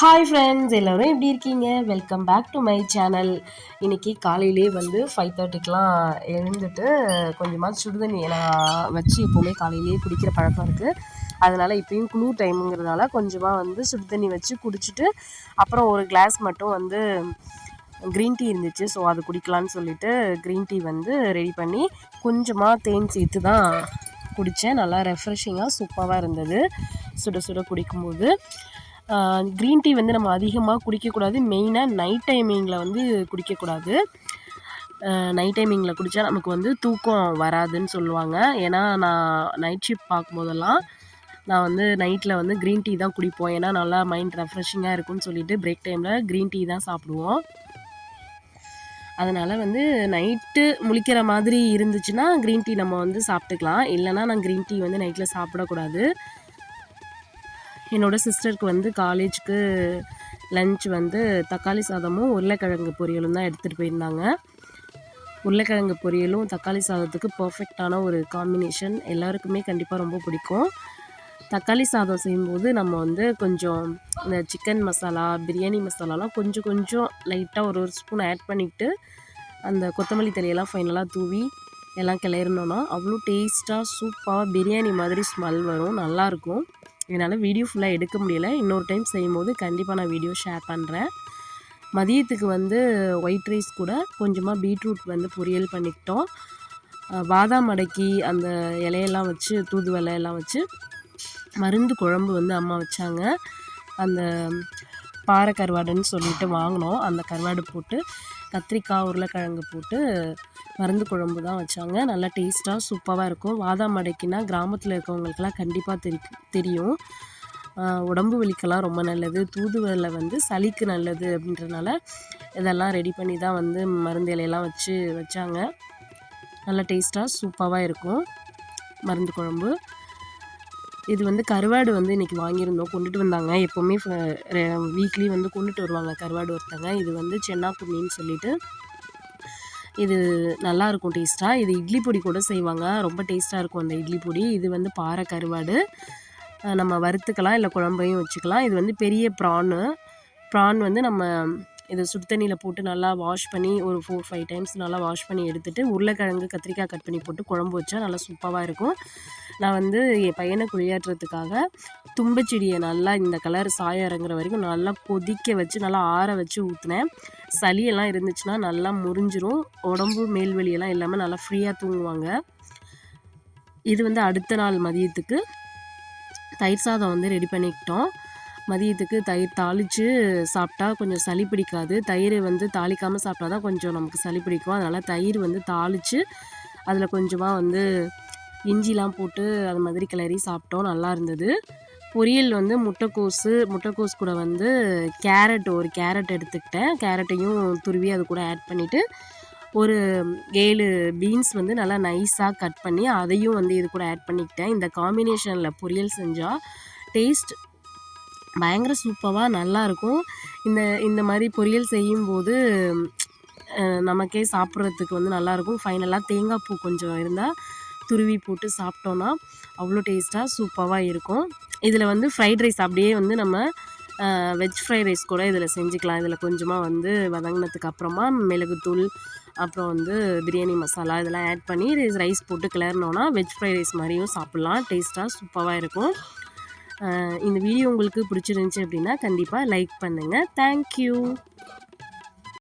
Hi friends எல்லோரும் எப்படி இருக்கீங்க? Welcome back to my channel இன்றைக்கி காலையிலே வந்து ஃபைவ் தேர்ட்டிக்கெலாம் எழுந்துட்டு கொஞ்சமாக சுடுதண்ணி நான் வச்சு எப்போவுமே காலையிலேயே குடிக்கிற பழக்கம் இருக்குது அதனால் இப்போயும் குளிர் டைமுங்கிறதுனால கொஞ்சமாக வந்து சுடுதண்ணி வச்சு குடிச்சிட்டு அப்புறம் ஒரு கிளாஸ் மட்டும் வந்து க்ரீன் டீ இருந்துச்சு ஸோ அது குடிக்கலான்னு சொல்லிட்டு க்ரீன் டீ வந்து ரெடி பண்ணி கொஞ்சமாக தேன் சேர்த்து தான் குடித்தேன் நல்லா ரெஃப்ரெஷிங்காக சூப்பராக இருந்தது. சுட சுட குடிக்கும்போது. க்ரீன் டீ வந்து நம்ம அதிகமாக குடிக்கக்கூடாது. மெயினாக நைட் டைமிங்கில் வந்து குடிக்கக்கூடாது. நைட் டைமிங்கில் குடித்தா நமக்கு வந்து தூக்கம் வராதுன்னு சொல்லுவாங்க. ஏன்னா நான் நைட் ஷிஃப்ட் பார்க்கும்போதெல்லாம் நான் வந்து நைட்டில் வந்து க்ரீன் டீ தான் குடிப்போம். ஏன்னா நல்லா மைண்ட் ரெஃப்ரெஷிங்காக இருக்கும்னு சொல்லிட்டு பிரேக் டைமில் க்ரீன் டீ தான் சாப்பிடுவோம். அதனால் வந்து நைட்டு முழிக்கிற மாதிரி இருந்துச்சுன்னா க்ரீன் டீ நம்ம வந்து சாப்பிட்டுக்கலாம். இல்லைனா நான் க்ரீன் டீ வந்து நைட்டில் சாப்பிடக்கூடாது. என்னோடய சிஸ்டருக்கு வந்து காலேஜுக்கு லஞ்ச் வந்து தக்காளி சாதமும் உருளைக்கிழங்கு பொரியலும் தான் எடுத்துகிட்டு போயிருந்தாங்க. உருளைக்கிழங்கு பொரியலும் தக்காளி சாதத்துக்கு பர்ஃபெக்டான ஒரு காம்பினேஷன் எல்லாருக்குமே கண்டிப்பாக ரொம்ப பிடிக்கும். தக்காளி சாதம் செய்யும்போது நம்ம வந்து கொஞ்சம் இந்த சிக்கன் மசாலா பிரியாணி மசாலாலாம் கொஞ்சம் கொஞ்சம் லைட்டாக ஒரு ஒரு ஸ்பூன் ஆட் பண்ணிவிட்டு அந்த கொத்தமல்லி தலையெல்லாம் ஃபைனலாக தூவி எல்லாம் கிளறினோன்னா அவ்வளோ டேஸ்ட்டாக சூப்பாக பிரியாணி மாதிரி ஸ்மெல் வரும் நல்லாயிருக்கும் என்னால் வீடியோ ஃபுல்லாக எடுக்க முடியலை. இன்னொரு டைம் செய்யும்போது கண்டிப்பாக நான் வீடியோ ஷேர் பண்ணுறேன் மதியத்துக்கு வந்து ஒயிட் ரைஸ் கூட கொஞ்சமாக பீட்ரூட் வந்து பொரியல் பண்ணிக்கிட்டோம். பாதாம் அடக்கி அந்த இலையெல்லாம் வச்சு தூதுவலை எல்லாம் வச்சு மருந்து குழம்பு வந்து அம்மா வச்சாங்க. அந்த பாறை கருவாடுன்னு சொல்லிட்டு வாங்கினோம். அந்த கருவாடு போட்டு கத்திரிக்காய் உருளைக்கிழங்கு போட்டு மருந்து குழம்பு தான் வச்சாங்க. நல்லா டேஸ்ட்டாக சூப்பராக இருக்கும். வாதாம் மடைக்கினா கிராமத்தில் இருக்கவங்களுக்கெல்லாம் கண்டிப்பாக தெரி தெரியும். உடம்பு வலிக்கெல்லாம் ரொம்ப நல்லது. தூதுவலை வந்து சளிக்கு நல்லது அப்படின்றனால இதெல்லாம் ரெடி பண்ணி தான் வந்து மருந்து இலையெல்லாம் வச்சு வச்சாங்க. நல்லா டேஸ்ட்டாக சூப்பராக இருக்கும். மருந்து குழம்பு. இது வந்து கருவாடு வந்து இன்றைக்கி வாங்கியிருந்தோம். கொண்டுட்டு வந்தாங்க. எப்போவுமே வீக்லி வந்து கொண்டுட்டு வருவாங்க கருவாடு ஒருத்தங்க. இது வந்து சென்னா கும்மின்னு சொல்லிட்டு இது நல்லாயிருக்கும் டேஸ்ட்டாக இது இட்லி பொடி கூட செய்வாங்க. ரொம்ப டேஸ்ட்டாக இருக்கும் அந்த இட்லி பொடி. இது வந்து பாறை கருவாடு. நம்ம வறுத்துக்கலாம். இல்லை குழம்பையும் வச்சுக்கலாம். இது வந்து பெரிய ப்ரானு. ப்ரான் வந்து நம்ம இதை சுடு தண்ணியில் போட்டு நல்லா வாஷ் பண்ணி ஒரு ஃபோர் ஃபைவ் டைம்ஸ் நல்லா வாஷ் பண்ணி எடுத்துகிட்டு உருளைக்கிழங்கு கத்திரிக்காய் கட் பண்ணி போட்டு குழம்பு வச்சா நல்லா சூப்பராக இருக்கும். நான் வந்து என் பையனை குளியாட்டுறதுக்காக தும்பச்செடியை நல்லா இந்த கலர் சாயம் இறங்குற வரைக்கும் நல்லா கொதிக்க வச்சு நல்லா ஆற வச்சு ஊற்றினேன் சளியெல்லாம் இருந்துச்சுன்னா நல்லா முறிஞ்சிரும். உடம்பு மேல்வெளியெல்லாம் இல்லாமல் நல்லா ஃப்ரீயாக தூங்குவாங்க. இது வந்து அடுத்த நாள் மதியத்துக்கு தயிர் சாதம் வந்து ரெடி பண்ணிக்கிட்டோம். மதியத்துக்கு தயிர் தாளித்து சாப்பிட்டா கொஞ்சம் சளி பிடிக்காது. தயிர் வந்து தாளிக்காமல் சாப்பிட்டா தான் கொஞ்சம் நமக்கு சளி பிடிக்கும். அதனால் தயிர் வந்து தாளித்து அதில் கொஞ்சமாக வந்து இஞ்சிலாம் போட்டு அது மாதிரி கிளறி சாப்பிட்டோம். நல்லா இருந்தது. பொரியல் வந்து முட்டைக்கோஸு முட்டைக்கோஸ் கூட வந்து கேரட் ஒரு கேரட் எடுத்துக்கிட்டேன். கேரட்டையும் துருவி அது கூட ஆட் பண்ணிவிட்டு ஒரு ஏழு பீன்ஸ் வந்து நல்லா நைஸாக கட் பண்ணி அதையும் வந்து இது கூட ஆட் பண்ணிக்கிட்டேன். இந்த காம்பினேஷனில் பொரியல் செஞ்சால் டேஸ்ட் பயங்கர சூப்பராக நல்லாயிருக்கும் இந்த இந்த மாதிரி பொரியல் செய்யும்போது நமக்கே சாப்பிட்றதுக்கு வந்து நல்லாயிருக்கும் ஃபைனலாக தேங்காய் பூ கொஞ்சம் இருந்தால் துருவி போட்டு சாப்பிட்டோன்னா அவ்வளோ டேஸ்ட்டாக சூப்பராக இருக்கும். இதில் வந்து ஃப்ரைட் ரைஸ் அப்படியே வந்து நம்ம வெஜ் ஃப்ரைட் ரைஸ் கூட இதில் செஞ்சுக்கலாம். இதில் கொஞ்சமாக வந்து வதங்கினதுக்கு அப்புறமா மிளகுத்தூள் அப்புறம் வந்து பிரியாணி மசாலா இதெல்லாம் ஆட் பண்ணி ரைஸ் போட்டு கிளறினோன்னா வெஜ் ஃப்ரைட் ரைஸ் மாதிரியும் சாப்பிட்லாம். டேஸ்ட்டாக சூப்பராக இருக்கும். இந்த வீடியோ உங்களுக்கு பிடிச்சிருந்துச்சி அப்படின்னா கண்டிப்பாக லைக் பண்ணுங்கள் தேங்க்யூ